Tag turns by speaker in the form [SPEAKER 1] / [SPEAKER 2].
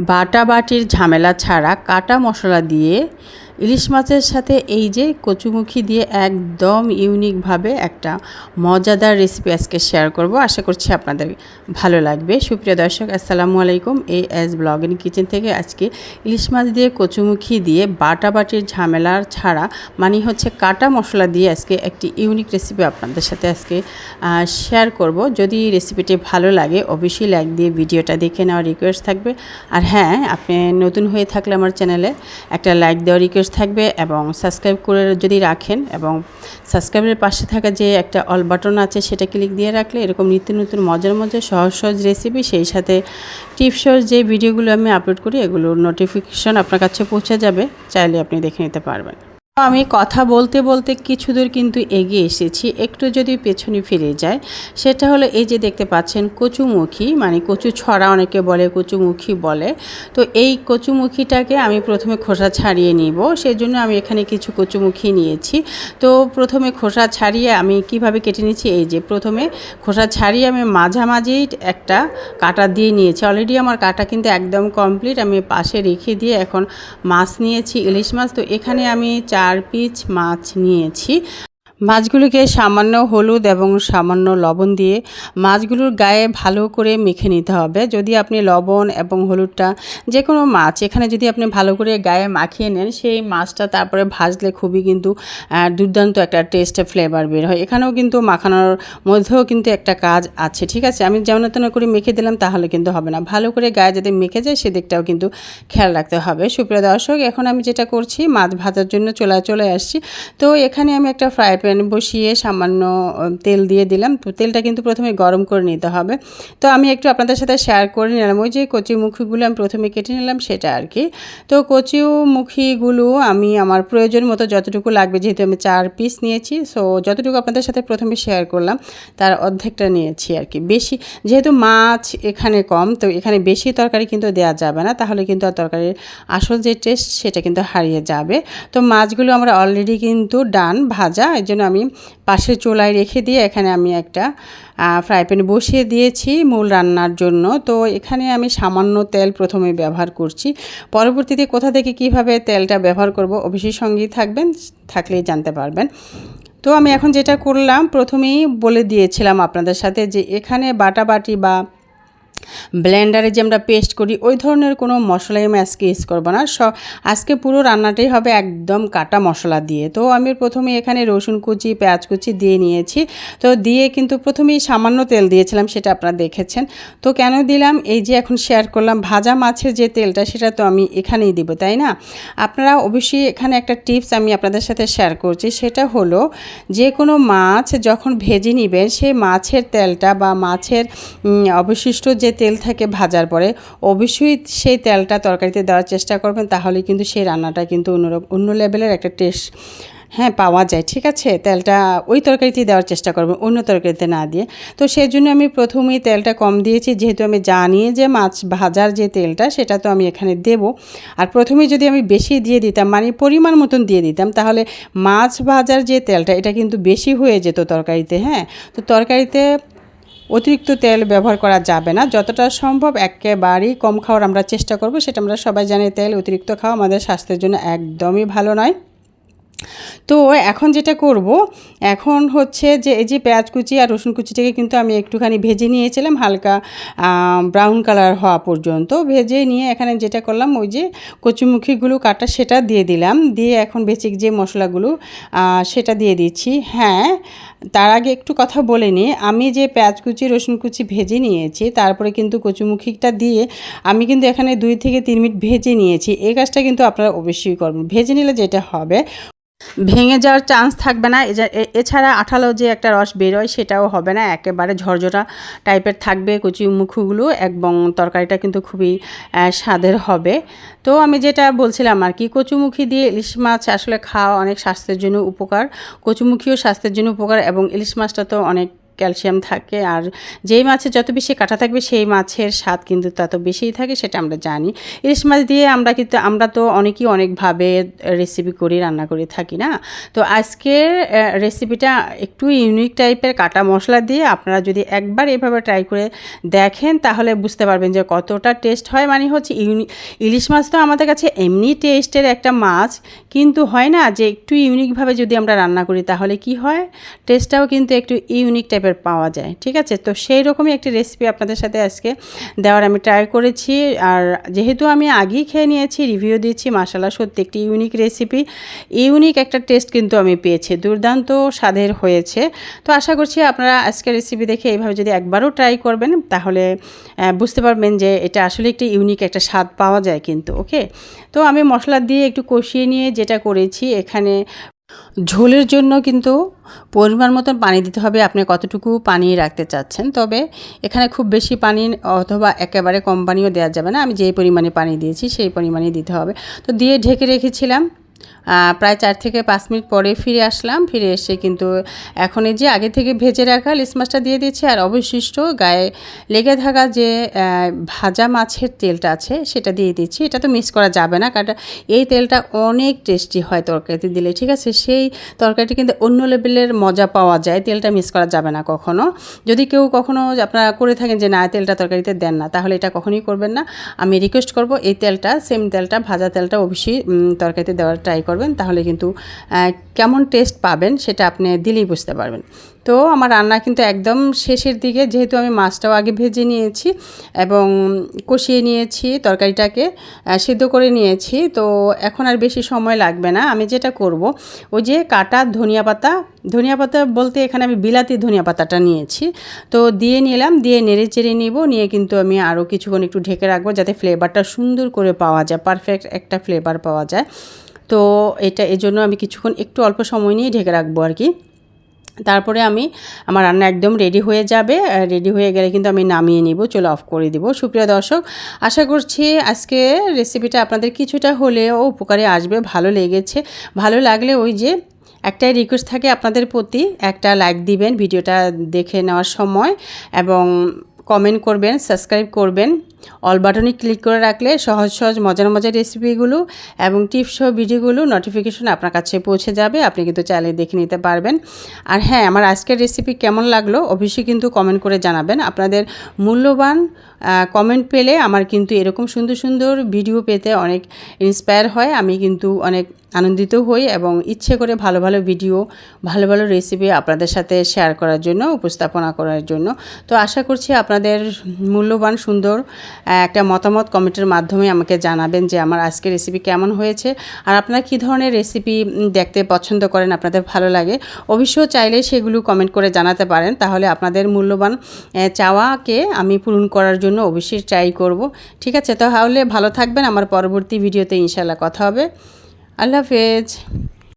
[SPEAKER 1] বাটা বাটির ঝামেলা ছাড়া কাটা মশলা দিয়ে ইলিশ মাছের সাথে এই যে কচুমুখি দিয়ে একদম ইউনিকভাবে একটা মজাদার রেসিপি আজকে শেয়ার করব। আশা করছি আপনাদের ভালো লাগবে। সুপ্রিয় দর্শক, আসসালামু আলাইকুম। এই এস ব্লগ ইন কিচেন থেকে আজকে ইলিশ মাছ দিয়ে কচুমুখি দিয়ে বাটা বাটির ঝামেলার ছাড়া মানে হচ্ছে কাটা মশলা দিয়ে আজকে একটি ইউনিক রেসিপি আপনাদের সাথে আজকে শেয়ার করব। যদি রেসিপিটি ভালো লাগে, অবশ্যই লাইক দিয়ে ভিডিওটা দেখে নেওয়ার রিকোয়েস্ট থাকবে। আর হ্যাঁ আপনি নতুন হয়ে থাকলে আমার চ্যানেলে একটা লাইক দেওয়ার রিকোয়েস্ট থাকবে এবং সাবস্ক্রাইব করে যদি রাখেন এবং সাবস্ক্রাইবের পাশে থাকা যে একটা অল বাটন আছে সেটা ক্লিক দিয়ে রাখলে এরকম নিত্য নতুন মজার মজার সহজ সহজ রেসিপি সেই সাথে টিপসর যে ভিডিওগুলো আমি আপলোড করি এগুলোর নোটিফিকেশন আপনার কাছে পৌঁছে যাবে, চাইলে আপনি দেখে নিতে পারবেন। আমি কথা বলতে বলতে কিছু দূর কিন্তু এগিয়ে এসেছি। একটু যদি পেছনে ফিরে যায় সেটা হলো এই যে দেখতে পাচ্ছেন কচুমুখী মানে কচু ছড়া অনেকে বলে, কচুমুখী বলে। তো এই কচুমুখীটাকে আমি প্রথমে খোসা ছাড়িয়ে নিব। সেই জন্য আমি এখানে কিছু কচুমুখী নিয়েছি। তো প্রথমে খোসা ছাড়িয়ে আমি কীভাবে কেটে নিয়েছি এই যে প্রথমে খোসা ছাড়িয়ে আমি মাঝামাঝি একটা কাটা দিয়ে নিয়েছি। অলরেডি আমার কাটা কিন্তু একদম কমপ্লিট আমি পাশে রেখে দিয়ে এখন মাছ নিয়েছি, ইলিশ মাছ। তো এখানে আমি চার পিস মাছ নিয়েছি। মাছগুলোকে সামান্য হলুদ এবং সামান্য লবণ দিয়ে মাছগুলোর গায়ে ভালো করে মেখে নিতে হবে। যদি আপনি লবণ এবং হলুদটা যে কোনো মাছ, এখানে যদি আপনি ভালো করে গায়ে মাখিয়ে নেন, সেই মাছটা তারপরে ভাজলে খুবই কিন্তু দুর্দান্ত একটা টেস্ট ফ্লেভার বের হয়। এখানেও কিন্তু মাখানোর মধ্যেও কিন্তু একটা কাজ আছে, ঠিক আছে? আমি যেমন তেমন করে মেখে দিলাম, তাহলে কিন্তু হবে না। ভালো করে গায়ে যাতে মেখে যায়, সেদিকটাও কিন্তু খেয়াল রাখতে হবে। সুপ্রিয় দর্শক, এখন আমি যেটা করছি, মাছ ভাজার জন্য চলে চলে আসছি। তো এখানে আমি একটা ফ্রাই বসিয়ে সামান্য তেল দিয়ে দিলাম। তো তেলটা কিন্তু প্রথমে গরম করে নিতে হবে। তো আমি একটু আপনাদের সাথে শেয়ার করে নিলাম। ওই যে কচিমুখিগুলো আমি প্রথমে কেটে নিলাম, সেটা আর কি তো কচিমুখিগুলো আমি আমার প্রয়োজন মতো যতটুকু লাগবে, যেহেতু আমি চার পিস নিয়েছি সো যতটুকু আপনাদের সাথে প্রথমে শেয়ার করলাম, তার অর্ধেকটা নিয়েছি আর কি বেশি, যেহেতু মাছ এখানে কম, তো এখানে বেশি তরকারি কিন্তু দেওয়া যাবে না, তাহলে কিন্তু আর তরকারির আসল যে টেস্ট সেটা কিন্তু হারিয়ে যাবে। তো মাছগুলো আমরা অলরেডি কিন্তু ডান ভাজা এই জন্য আমি পাশের চোলায় রেখে দিয়ে এখানে আমি একটা ফ্রাই প্যান বসিয়ে দিয়েছি মূল রান্নার জন্য। তো এখানে আমি সামান্য তেল প্রথমে ব্যবহার করছি। পরবর্তীতে কোথা থেকে কীভাবে তেলটা ব্যবহার করব অবশ্যই সঙ্গেই থাকবেন, থাকলেই জানতে পারবেন। তো আমি এখন যেটা করলাম, প্রথমেই বলে দিয়েছিলাম আপনাদের সাথে যে এখানে বাটাবাটি বা ব্লেন্ডারে যে আমরা পেস্ট করি, ওই ধরনের কোনো মশলাই আমি আজকে ইউজ করব না। স, আজকে পুরো রান্নাটাই হবে একদম কাটা মশলা দিয়ে। তো আমি প্রথমে এখানে রসুন কুচি, পেঁয়াজ কুচি দিয়ে নিয়েছি। তো দিয়ে কিন্তু প্রথমেই সামান্য তেল দিয়েছিলাম, সেটা আপনারা দেখেছেন। তো কেন দিলাম? এই যে এখন শেয়ার করলাম, ভাজা মাছের যে তেলটা, সেটা তো আমি এখানেই দিব, তাই না? আপনারা অবশ্যই এখানে একটা টিপস আমি আপনাদের সাথে শেয়ার করছি। সেটা হলো, যে কোনো মাছ যখন ভেজে নেবেন, সেই মাছের তেলটা বা মাছের অবশিষ্ট যে তেল থাকে ভাজার পরে, অবশ্যই সেই তেলটা তরকারিতে দেওয়ার চেষ্টা করবেন, তাহলে কিন্তু সেই রান্নাটা কিন্তু অন্যরকম অন্য লেভেলের একটা টেস্ট হ্যাঁ পাওয়া যায়। ঠিক আছে? তেলটা ওই তরকারিতে দেওয়ার চেষ্টা করবেন, অন্য তরকারিতে না দিয়ে। তো সেই জন্য আমি প্রথমেই তেলটা কম দিয়েছি, যেহেতু আমি জানি যে মাছ ভাজার যে তেলটা, সেটা তো আমি এখানে দেব। আর প্রথমে যদি আমি বেশি দিয়ে দিতাম মানে পরিমাণ মতন দিয়ে দিতাম, তাহলে মাছ ভাজার যে তেলটা, এটা কিন্তু বেশি হয়ে যেত তরকারিতে হ্যাঁ? তো তরকারিতে অতিরিক্ত তেল ব্যবহার করা যাবে না। যতটা সম্ভব একেবারেই কম খাওয়ার আমরা চেষ্টা করব। সেটা আমরা সবাই জানি, তেল অতিরিক্ত খাওয়া আমাদের স্বাস্থ্যের জন্য একদমই ভালো নয়। তো এখন যেটা করব, এখন হচ্ছে যে এই যে পেঁয়াজ কুচি আর রসুন কুচিটাকে কিন্তু আমি একটুখানি ভেজে নিয়েছিলাম হালকা ব্রাউন কালার হওয়া পর্যন্ত। ভেজে নিয়ে এখানে যেটা করলাম, ওই যে কচুমুখিগুলো কাটা সেটা দিয়ে দিলাম। দিয়ে এখন বেচিক যে মশলাগুলো সেটা দিয়ে দিচ্ছি। হ্যাঁ তার আগে একটু কথা বলে নিই আমি যে পেঁয়াজ কুচি, রসুন কুচি ভেজে নিয়েছি, তারপরে কিন্তু কচুমুখিটা দিয়ে আমি কিন্তু এখানে দুই থেকে তিন মিনিট ভেজে নিয়েছি। এই কাজটা কিন্তু আপনারা অবশ্যই করবেন। ভেজে নিলে যেটা হবে ভেঙে যাওয়ার চান্স থাকবে না। এছাড়া আঠালো যে একটা রস বেরোয় সেটাও হবে না। একেবারে ঝরঝরা টাইপের থাকবে কচি মুখগুলো এবং তরকারিটা কিন্তু খুবই স্বাদের হবে। তো আমি যেটা বলছিলাম আর কি, কচুমুখী দিয়ে ইলিশ মাছ আসলে খাওয়া অনেক স্বাস্থ্যের জন্য উপকার। কচুমুখিও স্বাস্থ্যের জন্য উপকার এবং ইলিশ মাছটা তো অনেক ক্যালসিয়াম থাকে আর যেই মাছের যত বেশি কাটা থাকবে সেই মাছের স্বাদ কিন্তু তত বেশিই থাকে, সেটা আমরা জানি। ইলিশ মাছ দিয়ে আমরা কিন্তু, আমরা তো অনেকেই অনেকভাবে রেসিপি করি, রান্না করে থাকি না। তো আজকের রেসিপিটা একটু ইউনিক টাইপের কাটা মশলা দিয়ে আপনারা যদি একবার এভাবে ট্রাই করে দেখেন, তাহলে বুঝতে পারবেন যে কতটা টেস্ট হয়। মানে হচ্ছে ইলিশ মাছ তো আমাদের কাছে এমনি টেস্টের একটা মাছ, কিন্তু হয় না যে একটু ইউনিকভাবে যদি আমরা রান্না করি, তাহলে কি হয়? টেস্টটাও কিন্তু একটু ইউনিক টাইপের পাওয়া যায়, ঠিক আছে? তো সেই রকমই একটি রেসিপি আপনাদের সাথে আজকে দেওয়ার আমি ট্রাই করেছি। আর যেহেতু আমি আগেই খেয়ে নিয়েছি রিভিউ দিচ্ছি মাসালা সত্যি একটি ইউনিক রেসিপি ইউনিক একটা টেস্ট কিন্তু আমি পেয়েছি। দুর্দান্ত স্বাদের হয়েছে। তো আশা করছি আপনারা আজকের রেসিপি দেখে এইভাবে যদি একবারও ট্রাই করবেন, তাহলে বুঝতে পারবেন যে এটা আসলে একটি ইউনিক একটা স্বাদ পাওয়া যায় কিন্তু ওকে তো আমি মশলা দিয়ে একটু কষিয়ে নিয়ে যেটা করেছি, এখানে ঝোলের জন্য কিন্তু পরিমাণ মতন পানি দিতে হবে। আপনি কতটুকু পানি রাখতে চাচ্ছেন? তবে এখানে খুব বেশি পানি অথবা একেবারে কম পানিও দেওয়া যাবে না। আমি যেই পরিমাণে পানি দিয়েছি সেই পরিমাণে দিতে হবে। তো দিয়ে ঢেকে রেখেছিলাম। প্রায় চার থেকে পাঁচ মিনিট পরে ফিরে আসলাম। ফিরে এসে কিন্তু এখন এই যে আগে থেকে ভেজে রাখা ইলিশ মাছটা দিয়ে দিচ্ছি আর অবশিষ্ট গায়ে লেগে থাকা যে ভাজা মাছের তেলটা আছে সেটা দিয়ে দিচ্ছি। এটা তো মিস করা যাবে না, কারণ এই তেলটা অনেক টেস্টি হয় তরকারিতে দিলে, ঠিক আছে? সেই তরকারিটি কিন্তু অন্য লেভেলের মজা পাওয়া যায়, তেলটা মিস করা যাবে না কখনো। যদি কেউ কখনো আপনারা করে থাকেন যে, না, তেলটা তরকারিতে দেন না তাহলে এটা কখনোই করবেন না। আমি রিকোয়েস্ট করব এই তেলটা সেম তেলটা, ভাজা তেলটা অবশ্যই তরকারিতে দেওয়ার ট্রাই করবেন, তাহলে কিন্তু কেমন টেস্ট পাবেন সেটা আপনি দিলেই বুঝতে পারবেন। তো আমার রান্না কিন্তু একদম শেষের দিকে, যেহেতু আমি মাছটাও আগে ভেজে নিয়েছি এবং কষিয়ে নিয়েছি তরকারিটাকে সিদ্ধ করে নিয়েছি, তো এখন আর বেশি সময় লাগবে না। আমি যেটা করব, ওই যে কাটা ধনিয়া পাতা ধনিয়া পাতা বলতে এখানে আমি বিলাতি ধনিয়া পাতাটা নিয়েছি, তো দিয়ে নিলাম, দিয়ে নেড়ে চেড়ে নিব, নিয়ে কিন্তু আমি আরও কিছুক্ষণ একটু ঢেকে রাখব যাতে ফ্লেভারটা সুন্দর করে পাওয়া যায় পারফেক্ট একটা ফ্লেভার পাওয়া যায়। তো এটা এজন্য আমি কিছুক্ষণ একটু অল্প সময় নিয়ে ঢেকে রাখব আর কি। তারপরে আমি, আমার রান্না একদম রেডি হয়ে যাবে রেডি হয়ে গেলে কিন্তু আমি নামিয়ে নিব, চলে অফ করে দিব। সুপ্রিয় দর্শক, আশা করছি আজকে রেসিপিটা আপনাদের কিছুটা হলেও উপকারে আসবে, ভালো লেগেছে। ভালো লাগলে ওই যে একটাই রিকোয়েস্ট থাকে আপনাদের প্রতি, একটা লাইক দিবেন, ভিডিওটা দেখে নেওয়ার সময় এবং কমেন্ট করবেন সাবস্ক্রাইব করবেন। অল বাটনে ক্লিক করে রাখলে সহজ সহজ মজার মজার রেসিপিগুলো এবং টিপস সহ ভিডিওগুলো নোটিফিকেশন আপনার কাছে পৌঁছে যাবে। আপনি কিন্তু চাইলে দেখে নিতে পারবেন। আর হ্যাঁ আমার আজকের রেসিপি কেমন লাগল অবশ্যই কিন্তু কমেন্ট করে জানাবেন। আপনাদের মূল্যবান কমেন্ট পেলে আমার কিন্তু এরকম সুন্দর সুন্দর ভিডিও পেতে অনেক ইন্সপায়ার হয়। আমি কিন্তু অনেক আনন্দিত হই এবং ইচ্ছে করে ভালো ভালো ভিডিও ভালো ভালো রেসিপি আপনাদের সাথে শেয়ার করার জন্য, উপস্থাপনা করার জন্য। তো আশা করছি আপনাদের মূল্যবান, সুন্দর একটা মতামত কমেন্টের মাধ্যমে আমাকে জানাবেন যে আমার আজকের রেসিপি কেমন হয়েছে। আর আপনারা কী ধরনের রেসিপি দেখতে পছন্দ করেন, আপনাদের ভালো লাগে, অবশ্যই চাইলে সেগুলো কমেন্ট করে জানাতে পারেন। তাহলে আপনাদের মূল্যবান চাওয়াকে আমি পূরণ করার জন্য অবশ্যই ট্রাই করব। ঠিক আছে, তাহলে ভালো থাকবেন। আমার পরবর্তী ভিডিওতে ইনশাল্লাহ কথা হবে। আল্লাহ হাফেজ।